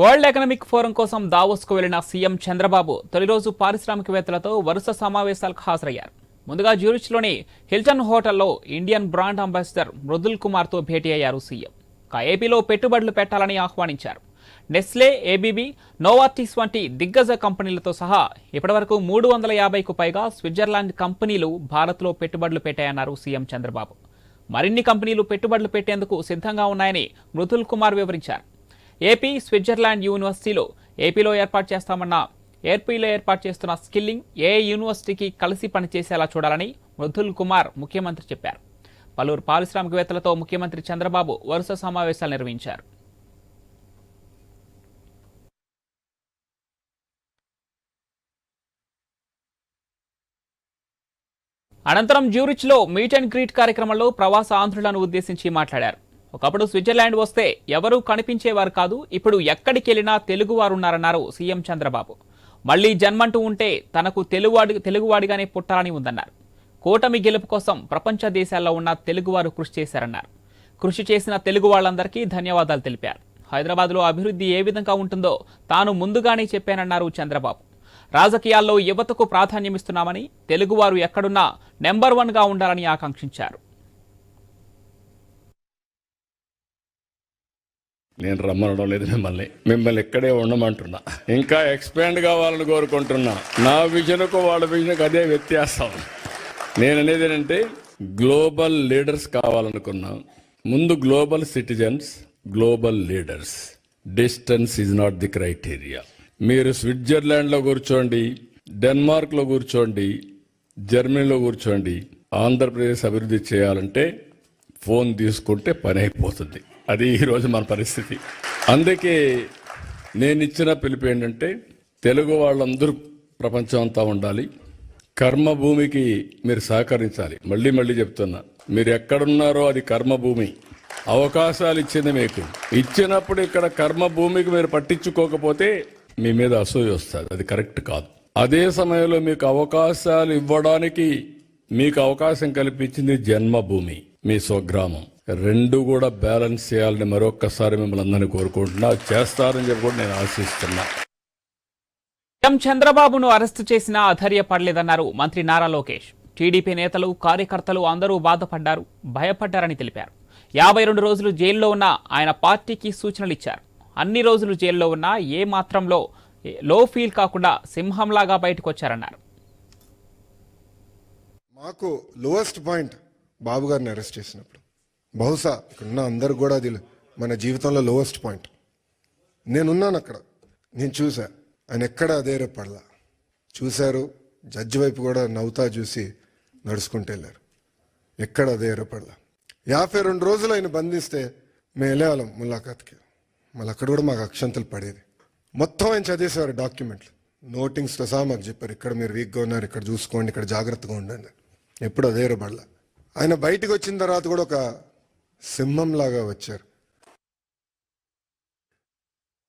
World economic forum కోసం దావోస్కు వెళ్ళిన CM Chandrababu తొలి రోజు పారిశ్రామికవేత్తలతో వరుస సమావేశాలకు హాజరయ్యారు. ముందుగా జ్యూరిచ్లోని హిల్టన్ హోటల్లో ఇండియన్ బ్రాండ్ అంబాసిడర్ మృదుల్ కుమార్తో భేటీ అయ్యారు సీఎం. ఏపీలో పెట్టుబడులు పెట్టాలని ఆహ్వానించారు. నెస్లే ఏబీబీ నోవార్టిస్ వంటి దిగ్గజ కంపెనీలతో సహా ఇప్పటివరకు మూడు వందల యాభైకు పైగా స్విట్జర్లాండ్ కంపెనీలు భారత్లో పెట్టుబడులు పెట్టాయన్నారు సీఎం చంద్రబాబు. మరిన్ని కంపెనీలు పెట్టుబడులు పెట్టేందుకు సిద్ధంగా ఉన్నాయని మృదుల్ కుమార్ వివరించారు. ఏపీ స్విట్జర్లాండ్ యూనివర్సిటీలో ఏపీలో ఏర్పాటు చేస్తామన్న ఏపీలో ఏర్పాటు చేస్తున్న స్కిల్లింగ్ ఏ యూనివర్సిటీకి కలిసి పనిచేసేలా చూడాలని మృదుల్ కుమార్ ముఖ్యమంత్రి చెప్పారు. పలువురు పారిశ్రామికవేత్తలతో ముఖ్యమంత్రి చంద్రబాబు వరుస సమావేశాలు నిర్వహించారు. అనంతరం జ్యూరిచ్లో మీట్ అండ్ గ్రీట్ కార్యక్రమంలో ప్రవాస ఆంధ్రులను ఉద్దేశించి మాట్లాడారు. ఒకప్పుడు స్విట్జర్లాండ్ వస్తే ఎవరూ కనిపించేవారు కాదు ఇప్పుడు ఎక్కడికి వెళ్ళినా తెలుగువారున్నారన్నారు సీఎం చంద్రబాబు. మళ్ళీ జన్మంటూ ఉంటే తనకు తెలుగువాడి తెలుగువాడిగానే పుట్టాలని ఉందన్నారు. కూటమి గెలుపు కోసం ప్రపంచ దేశాల్లో ఉన్న తెలుగువారు కృషి చేశారన్నారు. కృషి చేసిన తెలుగు వాళ్ళందరికీ ధన్యవాదాలు తెలిపారు. హైదరాబాద్లో అభివృద్ధి ఏ విధంగా ఉంటుందో తాను ముందుగానే చెప్పానన్నారు చంద్రబాబు. రాజకీయాల్లో యువతకు ప్రాధాన్యమిస్తున్నామని తెలుగువారు ఎక్కడున్నా నెంబర్ వన్గా ఉండాలని ఆకాంక్షించారు. నేను రమ్మనడం లేదు మిమ్మల్ని. మిమ్మల్ని ఇక్కడే ఉండమంటున్నా. ఇంకా ఎక్స్పాండ్ కావాలని కోరుకుంటున్నా. నా విజన్కు వాళ్ళ విజన్కు అదే వ్యత్యాసం. నేను అనేది ఏంటంటే గ్లోబల్ లీడర్స్ కావాలనుకున్నాం. ముందు global citizens global leaders distance is not the criteria మీరు స్విట్జర్లాండ్లో కూర్చోండి డెన్మార్క్లో కూర్చోండి జర్మనీలో కూర్చోండి ఆంధ్రప్రదేశ్ అభివృద్ధి చేయాలంటే ఫోన్ తీసుకుంటే పని అయిపోతుంది. అది ఈరోజు మన పరిస్థితి. అందుకే నేను ఇచ్చిన పిలుపు ఏంటంటే తెలుగు వాళ్ళందరూ ప్రపంచం అంతా ఉండాలి. కర్మభూమికి మీరు సహకరించాలి. మళ్ళీ మళ్ళీ చెప్తున్నా మీరు ఎక్కడున్నారో అది కర్మభూమి అవకాశాలు ఇచ్చింది మీకు. ఇచ్చినప్పుడు ఇక్కడ కర్మభూమికి మీరు పట్టించుకోకపోతే మీ మీద అసూయ వస్తుంది. అది కరెక్ట్ కాదు. అదే సమయంలో మీకు అవకాశాలు ఇవ్వడానికి మీకు అవకాశం కల్పించింది జన్మభూమి మీ స్వగ్రామం. రెండు కూడా బ్యాలెన్స్ చేయాలని మరొక్కసారి మిమ్మల్ని అందరినీ కోరుకుంటున్నా. చేస్తారని చెప్పి కూడా నేను ఆశిస్తున్నా. సీఎం చంద్రబాబును అరెస్టు చేసినా అధైర్యపడలేదన్నారు మంత్రి నారా లోకేష్. టీడీపీ నేతలు కార్యకర్తలు అందరూ బాధపడ్డారు భయపడ్డారని తెలిపారు. యాభై రెండు రోజులు జైల్లో ఉన్న ఆయన పార్టీకి సూచనలు ఇచ్చారు. అన్ని రోజులు జైల్లో ఉన్నా ఏ మాత్రంలో లో ఫీల్ కాకుండా సింహంలాగా బయటకు వచ్చారన్నారు మాకు లోయెస్ట్ పాయింట్ బాబు గారిని అరెస్ట్ చేసినప్పుడు. బహుశా ఇక్కడున్న అందరు కూడా అది మన జీవితంలో లోవెస్ట్ పాయింట్ నేనున్నాను అక్కడ. నేను చూసా ఆయన ఎక్కడ అదే రేపడలా చూశారు జడ్జి వైపు కూడా నవ్వుతా చూసి నడుచుకుంటూ వెళ్ళారు. ఎక్కడ అదే రేపడలా యాభై రెండు రోజులు ఆయన బంధిస్తే మేము వెళ్ళేవాళ్ళం ములాఖాత్కి. మళ్ళీ అక్కడ కూడా మాకు అక్షంతలు పడేది. మొత్తం ఆయన చదివేసేవారు డాక్యుమెంట్లు నోటింగ్స్తో సహా మాకు చెప్పారు ఇక్కడ మీరు వీక్గా ఉన్నారు ఇక్కడ చూసుకోండి ఇక్కడ జాగ్రత్తగా ఉండండి. ఎప్పుడు అదే రేపడలా ఆయన బయటకు వచ్చిన తర్వాత కూడా ఒక సింహంలాగా వచ్చారు.